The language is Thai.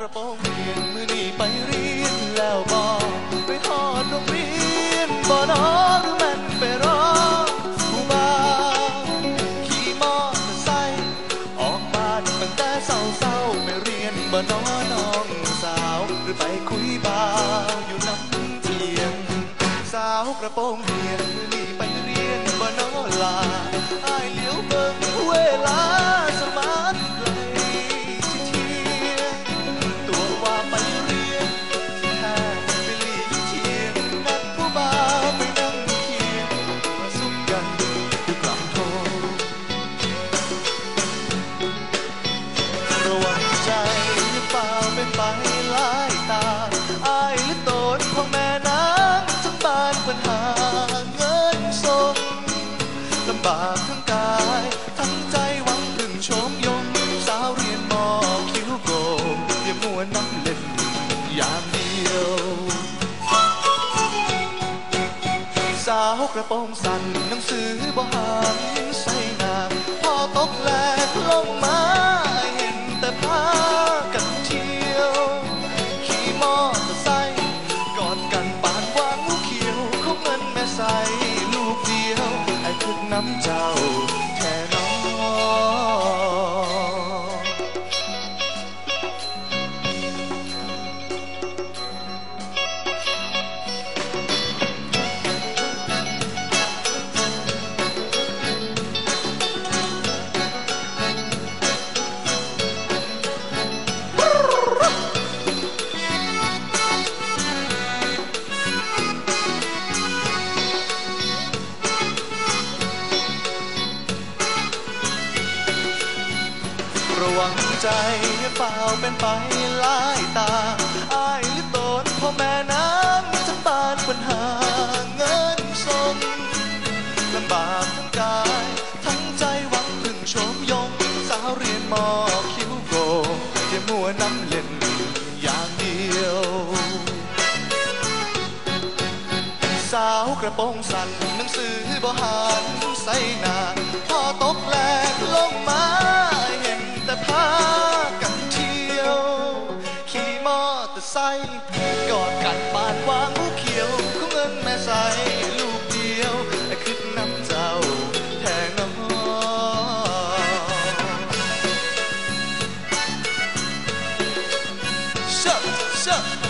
กระโปรงเรียนมือนี่ไปเรียนแล้วบอกไปหอดโรงเรียนบอนอหรือมันไปรอผู้บ่าขี่มอเตอร์ไซค์ออกบ้านตั้งแต่เศร้าๆไปเรียนบอนอน้องสาวหรือไปคุยบาอยู่น้ำเทียงสาวกระโปรงเรียนมือนี่ไปเรียนบอนอลา บากทั้งกาย ทั้งใจหวังพึ่งชมยงสาวเรียนมอคิ้วโกงอย่ามัวนั่งเล่นอย่างเดียว สาวกระโปรงสั้นหนังสือบ่หานใส่หน้าพอตกแลกลงมาเห็นำเจ้า ใจเปล่าเป็นไปลายตาอายหรือโตนพ่อแม่น้ำทั้งบ้านปัญหาเงินส่งลำบากทั้งกาย ทั้งใจหวังพึ่งชมยง สาวเรียนมอคิ้วโกอย่ามัวน้ำเล่นอย่างเดียว สาวกระโปรงสั้นหนังสือบ่หานใส่หน้าพอตกแหลกลงมา พากันเที่ยว ขี่มอเตอร์ไซค์กอดกันปานวางหูเขียวของเงินแม่ใส่ลูกเดียวไอ้คิดน้ำเจ้าแทนน้องเชอะเชอะ